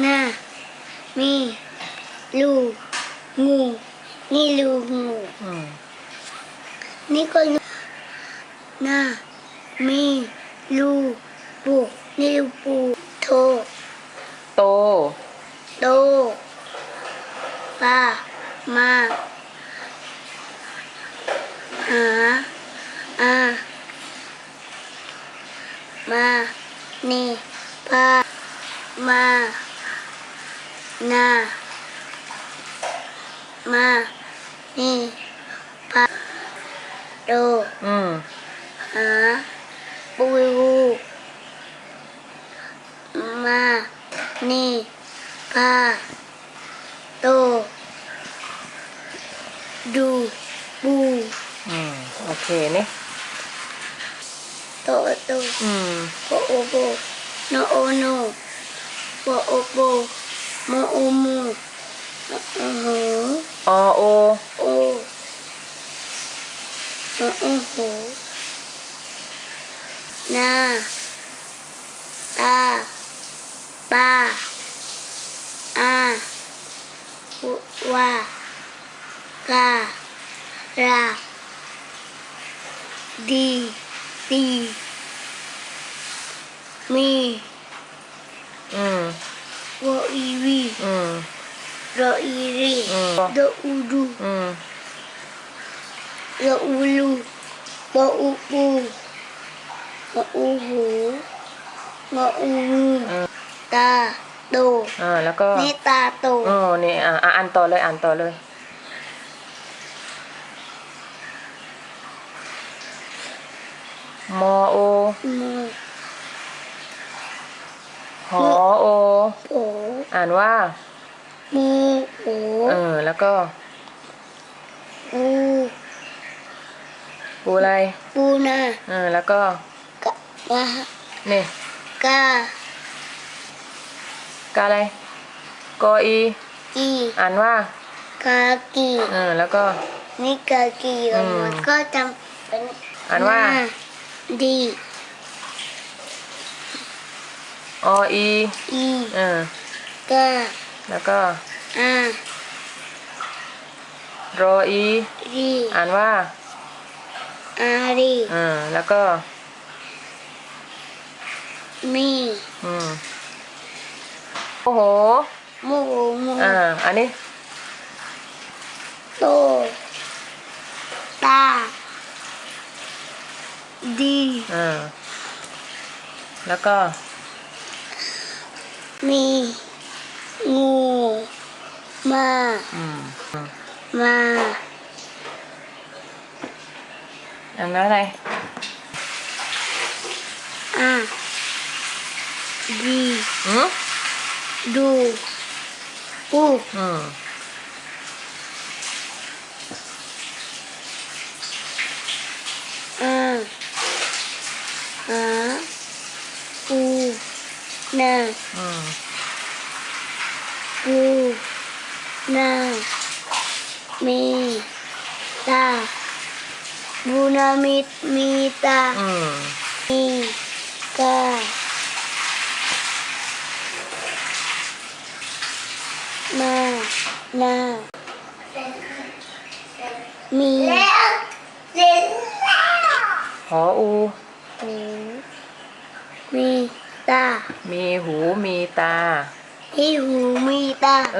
หน้า มีลูงูนี่ลูงูอืมนี่ก็ลูหน้า มีลูปูนี่ลูปูโทโตโตปลามาหาอามา นี่ปลา มา นา มา นี่ปลาโตอืมหาปูมา นี่ปลาโต ดูปูอืม โอเคนี่โตโตอืมโปโอโปโนโอโน โปโอโปโมโอโมโอโหอโอโอโอโอโหนาตาปาอาว่าการาดีดีมีอืมวออีวีอืมรออีรีอืมดออูดูอืมรออูลูปออูปูงออูหูงออูงูอืมตาโตอ่าแล้วก็นี่ตาโตอ๋อนี่อ่าอะอ่านต่อเลยอ่านต่อเลยมอโอโม หอ โอโผอ่านว่าโมโผเออ แล้วก็ปูปูอะไรปูนาเออแล้วก็กะวะนี่กากาอะไรกออีกีอ่านว่ากากีเออแล้วก็นี่กากีอือมอกมาก็จำเป็นอ่านว่าหดี ออีอีเออกาแล้วก็อารออีรีอ่านว่าอารีเออแล้วก็มีอืมโอ้โหโมโมอ่าอันนี้โตตาดีอ่าแล้วก็ มีงูมาอืมอืมมาอันนั้นอะไรอาดี อืม ดูปู อืม อาหาปูนา อืม ปู นามีตาบูนามิมีตาอืมมีกามานามีหออูหูมีตา มีหูมีตาที่หูมีตา